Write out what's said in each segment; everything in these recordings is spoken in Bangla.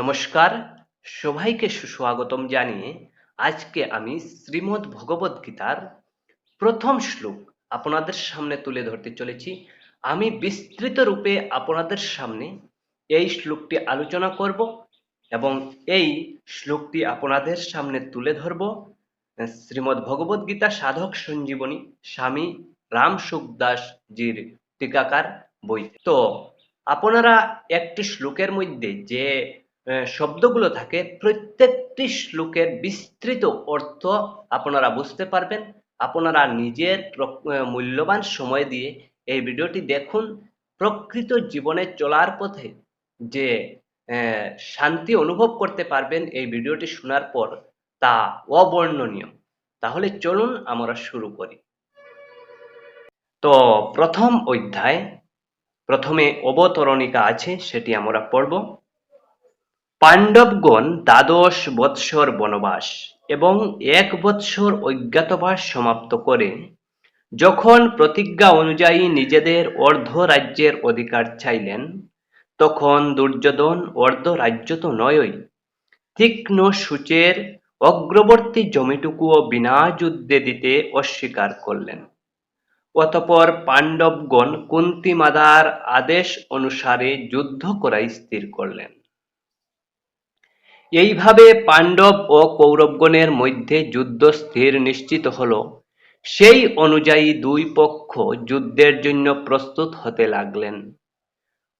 নমস্কার, সবাইকে সুস্বাগতম জানিয়ে আজকে আমি শ্রীমদ্ ভগবদ গীতার প্রথম শ্লোক আপনাদের সামনে তুলে ধরতে চলেছি। আমি বিস্তৃত রূপে আপনাদের সামনে এই শ্লোকটি আলোচনা করব এবং এই শ্লোকটি আপনাদের সামনে তুলে ধরব। শ্রীমদ্ ভগবদ গীতা সাধক সঞ্জীবনী স্বামী রাম সুখদাস জির টিকাকার বই তো, আপনারা একটি শ্লোকের মধ্যে যে শব্দগুলো থাকে, প্রত্যেকটি শ্লোকের বিস্তৃত অর্থ আপনারা বুঝতে পারবেন। আপনারা নিজের মূল্যবান সময় দিয়ে এই ভিডিওটি দেখুন। প্রকৃত জীবনে চলার পথে যে শান্তি অনুভব করতে পারবেন এই ভিডিওটি শোনার পর, তা অবর্ণনীয়। তাহলে চলুন আমরা শুরু করি। তো প্রথম অধ্যায়, প্রথমে অবতরণিকা আছে, সেটি আমরা পড়ব। পাণ্ডবগণ দ্বাদশ বৎসর বনবাস এবং এক বৎসর অজ্ঞাতবাস সমাপ্ত করে, যখন প্রতিজ্ঞা অনুযায়ী নিজেদের অর্ধ রাজ্যের অধিকার চাইলেন, তখন দুর্যোধন অর্ধ রাজ্য তো নয়ই, তীক্ষ্ণ সূচের অগ্রবর্তী জমিটুকুও বিনা যুদ্ধে দিতে অস্বীকার করলেন। অতঃপর পাণ্ডবগণ কুন্তিমাদার আদেশ অনুসারে যুদ্ধ করাই স্থির করলেন। এইভাবে পাণ্ডব ও কৌরবগণের মধ্যে যুদ্ধ স্থির নিশ্চিত হল। সেই অনুযায়ী দুই পক্ষ যুদ্ধের জন্য প্রস্তুত হতে লাগলেন।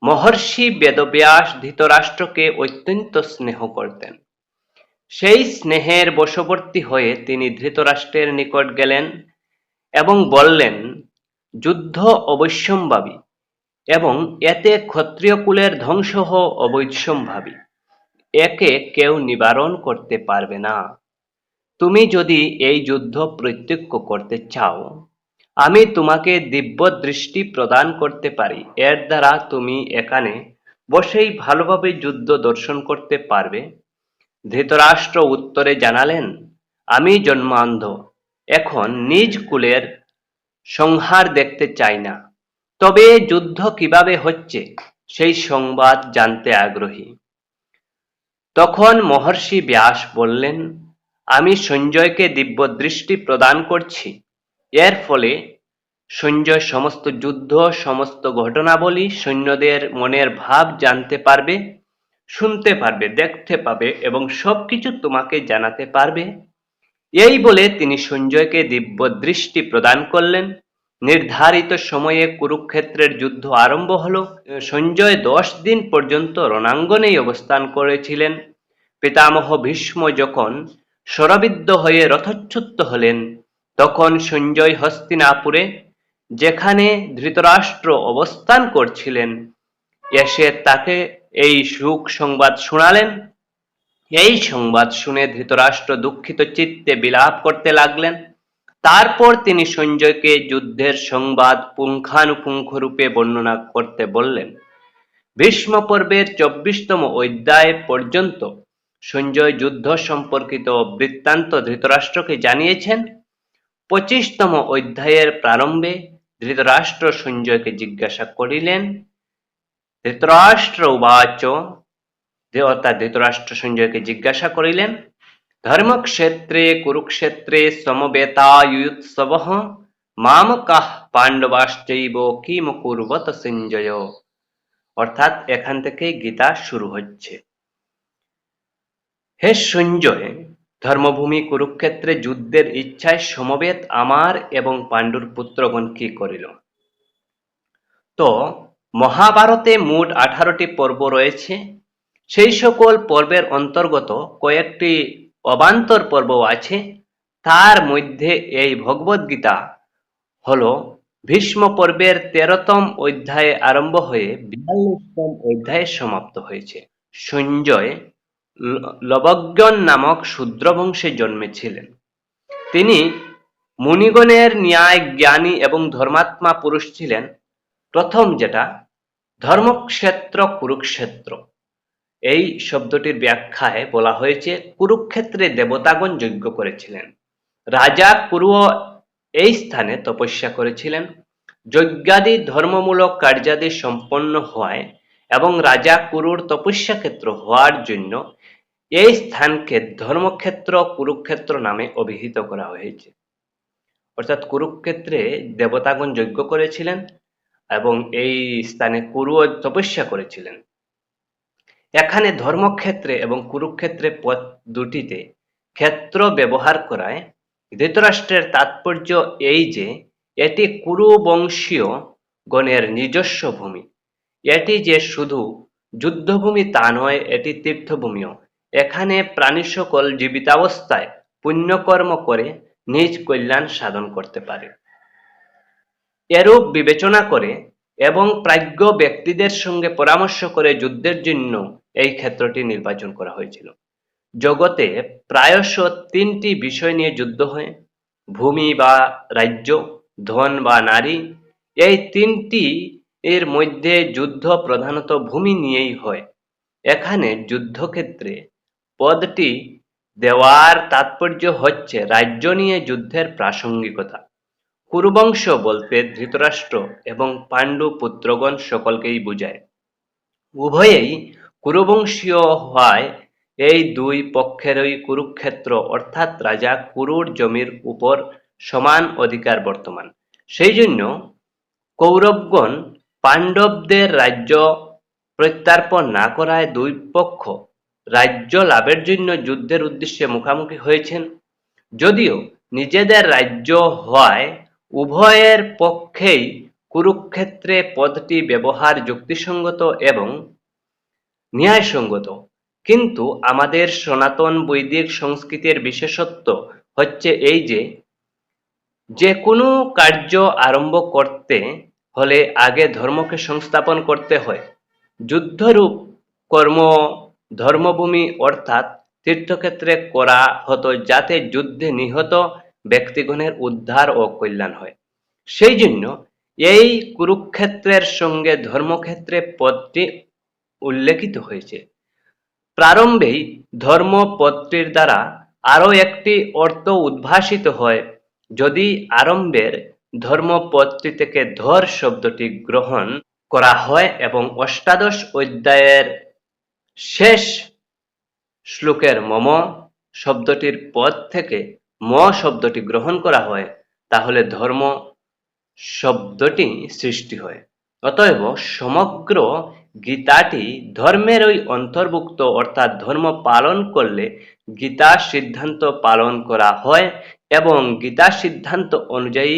মহর্ষি বেদব্যাস ধৃতরাষ্ট্রকে অত্যন্ত স্নেহ করতেন। সেই স্নেহের বশবর্তী হয়ে তিনি ধৃতরাষ্ট্রের নিকট গেলেন এবং বললেন, যুদ্ধ অবশ্যম্ভাবী এবং এতে ক্ষত্রিয় কুলের ধ্বংস অবশ্যম্ভাবী। একে কেউ নিবারণ করতে পারবে না। তুমি যদি এই যুদ্ধ প্রত্যক্ষ করতে চাও, আমি তোমাকে দিব্য দৃষ্টি প্রদান করতে পারি। এর দ্বারা তুমি এখানে বসেই ভালোভাবে যুদ্ধ দর্শন করতে পারবে। ধৃতরাষ্ট্র উত্তরে জানালেন, আমি জন্মান্ধ। এখন নিজ কুলের সংহার দেখতে চাই না। তবে যুদ্ধ কীভাবে হচ্ছে, সেই সংবাদ জানতে আগ্রহী। তখন মহর্ষি ব্যাস বললেন, আমি সঞ্জয়কে দিব্য দৃষ্টি প্রদান করছি। এর ফলে সঞ্জয় সমস্ত যুদ্ধ, সমস্ত ঘটনাবলী সৈন্যদের মনের ভাব জানতে পারবে, শুনতে পারবে, দেখতে পাবে এবং সবকিছু তোমাকে জানাতে পারবে। এই বলে তিনি সঞ্জয়কে দিব্য দৃষ্টি প্রদান করলেন। নির্ধারিত সময়ে কুরুক্ষেত্রের যুদ্ধ আরম্ভ হল। সঞ্জয় দশ দিন পর্যন্ত রণাঙ্গনেই অবস্থান করেছিলেন। পিতামহ ভীষ্ম যখন শরবিদ্ধ হয়ে রথচ্যুত হলেন, তখন সঞ্জয় হস্তিনাপুরে, যেখানে ধৃতরাষ্ট্র অবস্থান করছিলেন, এসে তাকে এই সুখ সংবাদ শোনালেন। এই সংবাদ শুনে ধৃতরাষ্ট্র দুঃখিত চিত্তে বিলাপ করতে লাগলেন। তারপর তিনি সঞ্জয়কে যুদ্ধের সংবাদ পুঙ্খানুপুঙ্খ রূপে বর্ণনা করতে বললেন। ভীষ্ম পর্বের চব্বিশতম অধ্যায় পর্যন্ত সঞ্জয় যুদ্ধ সম্পর্কিত বৃত্তান্ত ধৃতরাষ্ট্রকে জানিয়েছেন। পঁচিশতম অধ্যায়ের প্রারম্ভে ধৃতরাষ্ট্র সঞ্জয়কে জিজ্ঞাসা করিলেন, ধৃতরাষ্ট্র উবাচ? অর্থাৎ ধৃতরাষ্ট্র সঞ্জয়কে জিজ্ঞাসা করিলেন ধর্মক্ষেত্রে কুরুক্ষেত্রে সমবেতায়ুৎসব মামকাহ পাণ্ডবাশ্চৈব কিম কুর্বত সঞ্জয় অর্থাৎ এখান থেকে গীতা শুরু হচ্ছে হে সঞ্জয় ধর্মভূমি কুরুক্ষেত্রে যুদ্ধের ইচ্ছায় সমবেত আমার এবং পাণ্ডুর পুত্রগণ কি করিল তো মহাভারতে মোট আঠারোটি পর্ব রয়েছে সেই সকল পর্বের অন্তর্গত কয়েকটি অবান্তর পর্ব আছে। তার মধ্যে এই ভগবদ গীতা হল ভীষ্ম পর্বের তেরোতম অধ্যায়ে আরম্ভ হয়ে বিয়াল্লিশতম অধ্যায়ে সমাপ্ত হয়েছে। সঞ্জয় লবজ্ঞন নামক শূদ্র বংশে জন্মেছিলেন। তিনি মুনিগণের ন্যায় জ্ঞানী এবং ধর্মাত্মা পুরুষ ছিলেন। প্রথম যেটা, ধর্মক্ষেত্র কুরুক্ষেত্র। এই শব্দটির ব্যাখ্যায় বলা হয়েছে, কুরুক্ষেত্রে দেবতাগণ যজ্ঞ করেছিলেন। রাজা কুরু এই স্থানে তপস্যা করেছিলেন। যজ্ঞাদি ধর্মমূলক কার্যাদি সম্পন্ন হওয়ায় এবং রাজা কুরুর তপস্যা ক্ষেত্র হওয়ার জন্য এই স্থানকে ধর্মক্ষেত্র কুরুক্ষেত্র নামে অভিহিত করা হয়েছে। অর্থাৎ কুরুক্ষেত্রে দেবতাগণ যজ্ঞ করেছিলেন এবং এই স্থানে কুরু তপস্যা করেছিলেন। এখানে ধর্মক্ষেত্রে এবং কুরুক্ষেত্রে পথ দুটিতে ক্ষেত্র ব্যবহার করায় ধৃতরাষ্ট্রের তাৎপর্য এই যে, এটি কুরুবংশীয় গণের নিজস্ব ভূমি। এটি যে শুধু যুদ্ধভূমি তা নয়, এটি তীর্থভূমিও। এখানে প্রাণী সকল জীবিতাবস্থায় পুণ্যকর্ম করে নিজ কল্যাণ সাধন করতে পারে। এরূপ বিবেচনা করে এবং প্রাজ্ঞ ব্যক্তিদের সঙ্গে পরামর্শ করে যুদ্ধের জন্য এই ক্ষেত্রটি নির্বাচন করা হয়েছিল। জগতে প্রায়শ তিনটি বিষয় নিয়ে যুদ্ধ হয়। ভূমি বা রাজ্য, ধন বা নারী, এই তিনটি এর মধ্যে যুদ্ধ প্রধানত ভূমি নিয়েই হয়। এখানে যুদ্ধক্ষেত্রে পদটি দেওয়ার তাৎপর্য হচ্ছে রাজ্য নিয়ে যুদ্ধের প্রাসঙ্গিকতা। কুরুবংশ বলতে ধৃতরাষ্ট্র এবং পাণ্ডু পুত্রগণ সকলকেই বোঝায়। উভয়েই কুরুবংশীয় হওয়ায় এই দুই পক্ষেরই কুরুক্ষেত্র, অর্থাৎ রাজা কুরুর জমির উপর সমান অধিকার বর্তমান। সেই জন্য কৌরবগণ পাণ্ডবদের রাজ্য প্রত্যার্পণ না করায় দুই পক্ষ রাজ্য লাভের জন্য যুদ্ধের উদ্দেশ্যে মুখোমুখি হয়েছেন। যদিও নিজেদের রাজ্য হওয়ায় উভয়ের পক্ষেই কুরুক্ষেত্রে পদটি ব্যবহার যুক্তিসঙ্গত এবং ন্যায়সঙ্গত। কিন্তু আমাদের সনাতন বৈদিক সংস্কৃতির বিশেষত্ব হচ্ছে এই যে যে কোনো কার্য আরম্ভ করতে হলে আগে ধর্মকে সংস্থাপন করতে হয়। যুদ্ধরূপ কর্ম, ধর্মভূমি অর্থাৎ তীর্থক্ষেত্রে করা হতো যাতে যুদ্ধে নিহত ব্যক্তিগণের উদ্ধার ও কল্যাণ হয়। সেই জন্য এই কুরুক্ষেত্রের সঙ্গে ধর্মক্ষেত্রে পদটি উল্লেখিত হয়েছে। প্রারম্ভেই ধর্ম পদটির দ্বারা আরও একটি অর্থ উদ্ভাসিত হয়, যদি আরম্ভের ধর্ম পদটি থেকে ধর শব্দটি গ্রহণ করা হয় এবং অষ্টাদশ অধ্যায়ের শেষ শ্লোকের মম শব্দটির পদ থেকে ম শব্দটি গ্রহণ করা হয়, তাহলে ধর্ম শব্দটি সৃষ্টি হয়। অতএব সমগ্র গীতাটি ধর্মের ওই অন্তর্ভুক্ত অর্থাৎ ধর্ম পালন করলে গীতা সিদ্ধান্ত পালন করা হয় এবং গীতা সিদ্ধান্ত অনুযায়ী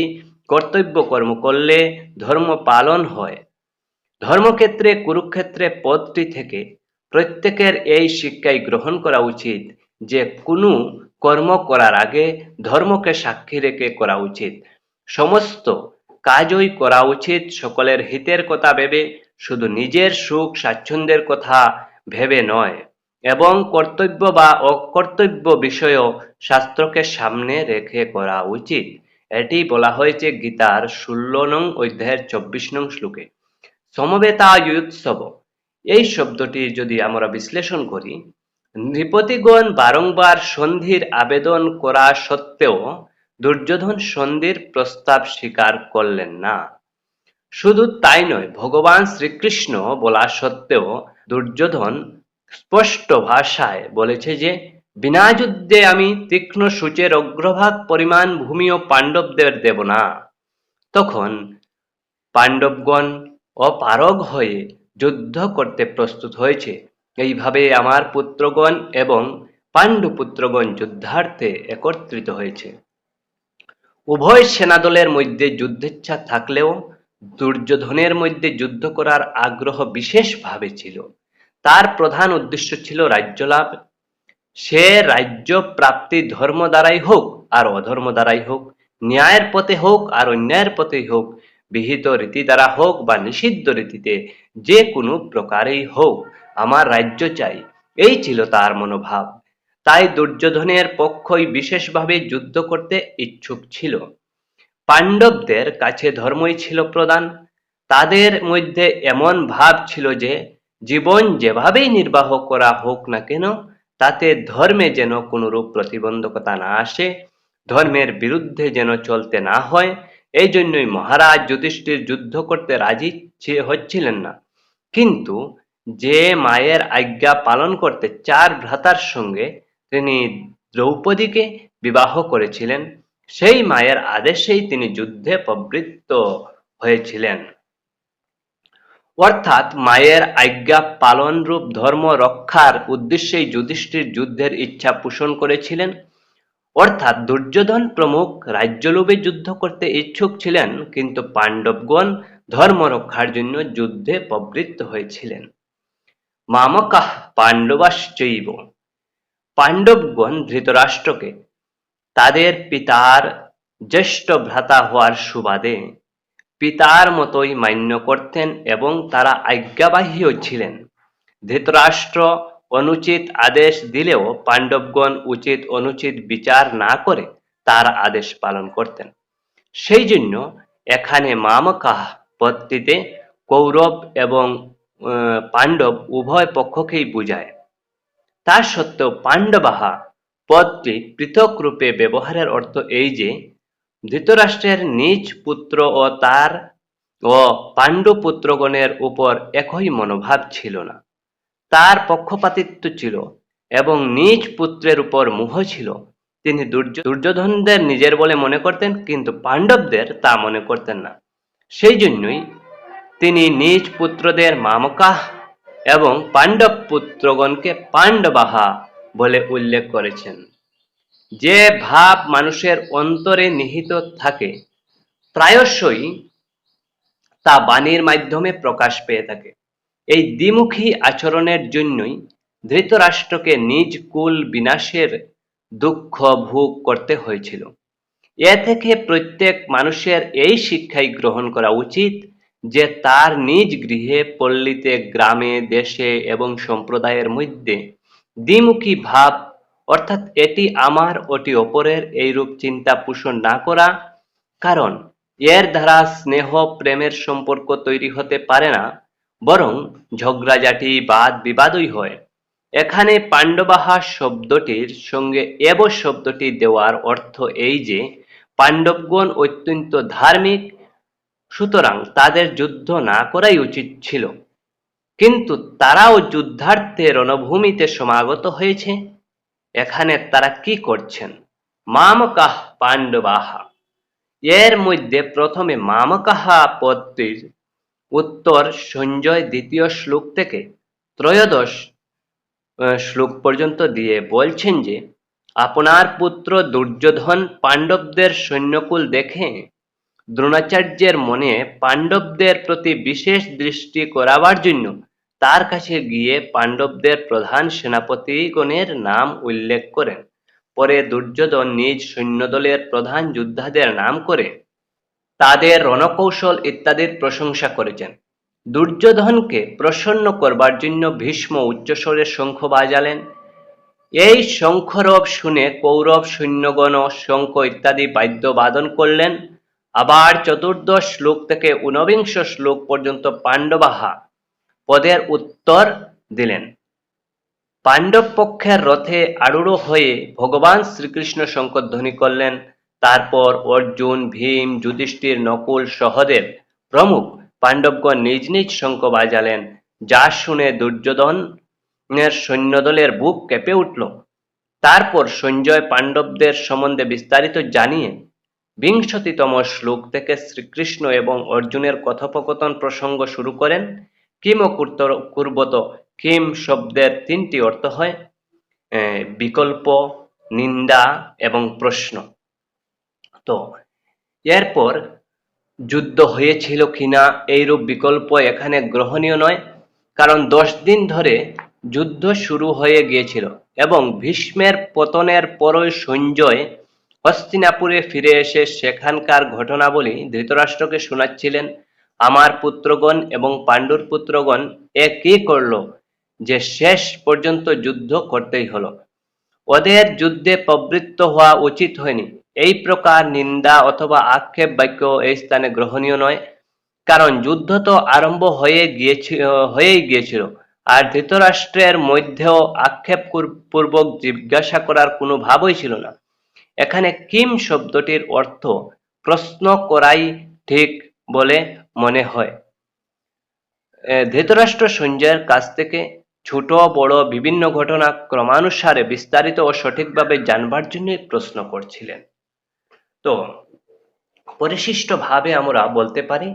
কর্তব্য কর্ম করলে ধর্ম পালন হয়। ধর্মক্ষেত্রে, কুরুক্ষেত্রে পদটি থেকে প্রত্যেকের এই শিক্ষাই গ্রহণ করা উচিত যে কোনো কর্ম করার আগে ধর্মকে সাক্ষী রেখে করা উচিত। সমস্ত কাজই করা উচিত সকলের হিতের কথা ভেবে শুধু নিজের সুখ স্বাচ্ছন্দ্যের কথা ভেবে নয়, এবং কর্তব্য বা অকর্তব্য বিষয়ও শাস্ত্রকে সামনে রেখে করা উচিত। এটি বলা হয়েছে গীতার ষোলো নং অধ্যায়ের চব্বিশ নং শ্লোকে। সমবেতা সমবেতায়ুৎসব এই শব্দটি যদি আমরা বিশ্লেষণ করি, নৃপতিগণ বারংবার সন্ধির আবেদন করা সত্ত্বেও দুর্যোধন সন্ধির প্রস্তাব স্বীকার করলেন না। শুধু তাই নয়, ভগবান শ্রীকৃষ্ণ বলা সত্ত্বেও দুর্যোধন স্পষ্ট ভাষায় বলেছে যে, বিনা যুদ্ধে আমি তীক্ষ্ণ সূচের অগ্রভাগ পরিমাণ ভূমিও পাণ্ডবদের দেব না। তখন পাণ্ডবগণ অপারগ হয়ে যুদ্ধ করতে প্রস্তুত হয়েছে। এইভাবে আমার পুত্রগণ এবং পাণ্ডু পুত্রগণ যুদ্ধার্থে একত্রিত হয়েছে। উভয় সেনাদলের মধ্যে যুদ্ধেচ্ছা থাকলেও দুর্যোধনের মধ্যে যুদ্ধ করার আগ্রহ বিশেষভাবে ছিল। তার প্রধান উদ্দেশ্য ছিল রাজ্য লাভ সে রাজ্য প্রাপ্তি ধর্ম দ্বারাই হোক আর অধর্ম দ্বারাই হোক, ন্যায়ের পথে হোক আর অন্যায়ের পথে হোক, বিহিত রীতি দ্বারা হোক বা নিষিদ্ধ রীতিতে যে কোনো প্রকারেই হোক, আমার রাজ্য চাই। এই ছিল তার মনোভাব। তাই দুর্যোধনের পক্ষই বিশেষভাবে যুদ্ধ করতে ইচ্ছুক ছিল। পাণ্ডবদের কাছে ধর্মই ছিল প্রধান। তাদের মধ্যে এমন ভাব ছিল যে, জীবন যেভাবেই নির্বাহ করা হোক না কেন, তাতে ধর্মে যেন কোনরূপ প্রতিবন্ধকতা না আসে, ধর্মের বিরুদ্ধে যেন চলতে না হয় এই জন্যই মহারাজ যুধিষ্ঠির যুদ্ধ করতে রাজি হচ্ছিলেন না। কিন্তু যে মায়ের আজ্ঞা পালন করতে চার ভ্রাতার সঙ্গে তিনি দ্রৌপদীকে বিবাহ করেছিলেন। সেই মায়ের আদেশেই তিনি যুদ্ধে প্রবৃত্ত হয়েছিলেন। অর্থাৎ মায়ের আজ্ঞা পালনরূপ ধর্ম রক্ষার উদ্দেশ্যেই যুধিষ্ঠির যুদ্ধের ইচ্ছা পোষণ করেছিলেন। অর্থাৎ দুর্যোধন প্রমুখ রাজ্যলোভে যুদ্ধ করতে ইচ্ছুক ছিলেন, কিন্তু পাণ্ডবগণ ধর্ম রক্ষার জন্য যুদ্ধে প্রবৃত্ত হয়েছিলেন। মামকাহ পাণ্ডবাশ্চৈব। পাণ্ডবগণ ধৃতরাষ্ট্রকে তাদের পিতার জ্যেষ্ঠ ভ্রাতা হওয়ার সুবাদে পিতার মতোই মান্য করতেন এবং তারা আজ্ঞাবাহীও ছিলেন। ধৃতরাষ্ট্র অনুচিত আদেশ দিলেও পাণ্ডবগণ উচিত অনুচিত বিচার না করে তার আদেশ পালন করতেন। সেই জন্য এখানে মামকাহ পদটিতে কৌরব এবং পাণ্ডব উভয় পক্ষকেই বুঝায়। তা সত্ত্বেও পাণ্ডবাহা পদটি পৃথক রূপে ব্যবহারের অর্থ এই যে, ধৃতরাষ্ট্রের নিজ পুত্র ও তার ও পাণ্ডু পুত্রগণের উপর একই মনোভাব ছিল না। তার পক্ষপাতিত্ব ছিল এবং নিজ পুত্রের উপর মোহ ছিল। তিনি দুর্য- দুর্যোধনদের নিজের বলে মনে করতেন, কিন্তু পাণ্ডবদের তা মনে করতেন না। সেই জন্যই তিনি নিজ পুত্রদের মামকাহ এবং পাণ্ডব পুত্রগণকে পাণ্ডবাহা বলে উল্লেখ করেছেন। যে ভাব মানুষের অন্তরে নিহিত থাকে, প্রায়শই তা বাণীর মাধ্যমে প্রকাশ পেয়ে থাকে। এই দ্বিমুখী আচরণের জন্যই ধৃতরাষ্ট্রকে নিজ কুল বিনাশের দুঃখ ভোগ করতে হয়েছিল। এ থেকে প্রত্যেক মানুষের এই শিক্ষাই গ্রহণ করা উচিত যে তার নিজ গৃহে পল্লীতে গ্রামে, দেশে এবং সম্প্রদায়ের মধ্যে দ্বিমুখী ভাব, অর্থাৎ এটি আমার ওটি অপরের এইরূপ চিন্তা পোষণ না করা, কারণ এর দ্বারা স্নেহ প্রেমের সম্পর্ক তৈরি হতে পারে না, বরং ঝগড়াঝাটি, বাদ বিবাদই হয়। এখানে পাণ্ডবাহা শব্দটির সঙ্গে এব শব্দটি দেওয়ার অর্থ এই যে, পাণ্ডবগণ অত্যন্ত ধার্মিক, সুতরাং তাদের যুদ্ধ না করাই উচিত ছিল। কিন্তু তারাও যুদ্ধার্থে রণভূমিতে সমাগত হয়েছে। এখানে তারা কি করছেন? মামকাহ পাণ্ডবাহা। এর মধ্যে প্রথমে মামকাহা পদটির উত্তর সঞ্জয় দ্বিতীয় শ্লোক থেকে ত্রয়োদশ শ্লোক পর্যন্ত দিয়ে বলছেন যে, আপনার পুত্র দুর্যোধন পাণ্ডবদের সৈন্যকুল দেখে দ্রোণাচার্যের মনে পাণ্ডবদের প্রতি বিশেষ দৃষ্টি করাবার জন্য তার কাছে গিয়ে পাণ্ডবদের প্রধান সেনাপতিগণের নাম উল্লেখ করেন। পরে দুর্যোধন নিজ সৈন্যদলের প্রধান যোদ্ধাদের নাম করে তাদের রণকৌশল ইত্যাদির প্রশংসা করেছেন। দুর্যোধনকে প্রসন্ন করবার জন্য ভীষ্ম উচ্চস্বরে শঙ্খ বাজালেন। এই শঙ্খরব শুনে কৌরব সৈন্যগণ শঙ্খ ইত্যাদি বাদ্য বাদন করলেন। আবার চতুর্দশ শ্লোক থেকে ঊনবিংশ শ্লোক পর্যন্ত পাণ্ডবাহা পদের উত্তর দিলেন। পাণ্ডব পক্ষের রথে আরূঢ় হয়ে ভগবান শ্রীকৃষ্ণ শঙ্করধ্বনি করলেন। তারপর অর্জুন, ভীম, যুধিষ্ঠির, নকুল, সহদেব প্রমুখ পাণ্ডবগণ নিজ নিজ শঙ্খ বাজালেন। যা শুনে দুর্যোধনের সৈন্যদলের বুক কেঁপে উঠল। তারপর সঞ্জয় পাণ্ডবদের সম্বন্ধে বিস্তারিত জানিয়ে বিংশতিতম শ্লোক থেকে শ্রীকৃষ্ণ এবং অর্জুনের কথোপকথন প্রসঙ্গ শুরু করেন। কিম কুর্বত কিম শব্দের তিনটি অর্থ হয় বিকল্প, নিন্দা এবং প্রশ্ন। তো, এরপর যুদ্ধ হয়েছিল কিনা এইরূপ বিকল্প এখানে গ্রহণীয় নয়, কারণ দশ দিন ধরে যুদ্ধ শুরু হয়ে গিয়েছিল এবং ভীষ্মের পতনের পরই সঞ্জয় হস্তিনাপুরে ফিরে এসে সেখানকার ঘটনাবলী ধৃতরাষ্ট্রকে শোনাচ্ছিলেন। আমার পুত্রগণ এবং পাণ্ডুর পুত্রগণ এ কি করল যে শেষ পর্যন্ত যুদ্ধ করতেই হলো। ওদের যুদ্ধে প্রবৃত্ত হওয়া উচিত হয়নি। এই প্রকার নিন্দা অথবা আক্ষেপ বাক্য এই স্থানে গ্রহণীয় নয়। কারণ যুদ্ধ তো আরম্ভ হয়ে গিয়েছিল, হয়েই গিয়েছিল। আর ধৃতরাষ্ট্রের মধ্যেও আক্ষেপ পূর্বক জিজ্ঞাসা করার কোনো ভাবই ছিল না। এখানে কিম শব্দটির অর্থ প্রশ্ন করাই ঠিক বলে মনে হয়। ধৃতরাষ্ট্র সঞ্জয়ের কাছ থেকে ছোট, বড় বিভিন্ন ঘটনা ক্রমানুসারে বিস্তারিত ও সঠিকভাবে জানবার জন্য প্রশ্ন করছিলেন। তো, পরিশিষ্টভাবে আমরা বলতে পারি,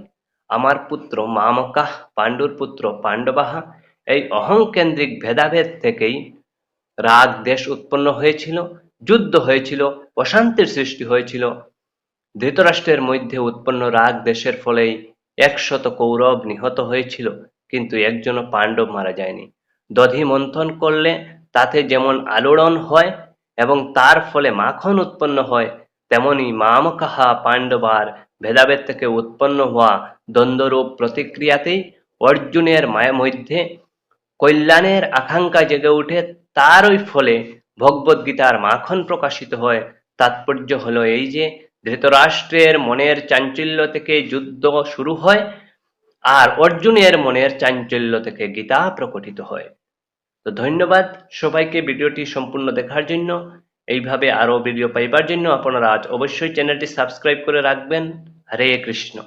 আমার পুত্র মামকাহ, পাণ্ডুর পুত্র পাণ্ডবাহা, এই অহংকেন্দ্রিক ভেদাভেদ থেকেই রাগ, দেশ উৎপন্ন হয়েছিল। যুদ্ধ হয়েছিল অশান্তির সৃষ্টি হয়েছিল। ধৃতরাষ্ট্রের মধ্যে উৎপন্ন রাগ দেশের ফলেই একশত কৌরব নিহত হয়েছিল, কিন্তু একজনও পাণ্ডব মারা যায়নি। দধি মন্থন করলে তাতে যেমন আলোড়ন হয় এবং তার ফলে মাখন উৎপন্ন হয়, তেমনি মামকাহা পাণ্ডবার ভেদাভেদ থেকে উৎপন্ন হওয়া দ্বন্দ্বরূপ প্রতিক্রিয়াতেই অর্জুনের মায়ের মধ্যে কল্যাণের আকাঙ্ক্ষা জেগে উঠে, তারই ফলে ভগবদ্গীতার মাখন প্রকাশিত হয়। তাৎপর্য হল এই যে, ধৃতরাষ্ট্রের মনের চাঞ্চল্য থেকে যুদ্ধ শুরু হয় আর অর্জুনের মনের চাঞ্চল্য থেকে গীতা প্রকটিত হয়। তো ধন্যবাদ সবাইকে ভিডিওটি সম্পূর্ণ দেখার জন্য। এইভাবে আরও ভিডিও পাইবার জন্য আপনারা আজ অবশ্যই চ্যানেলটি সাবস্ক্রাইব করে রাখবেন। হরে কৃষ্ণ।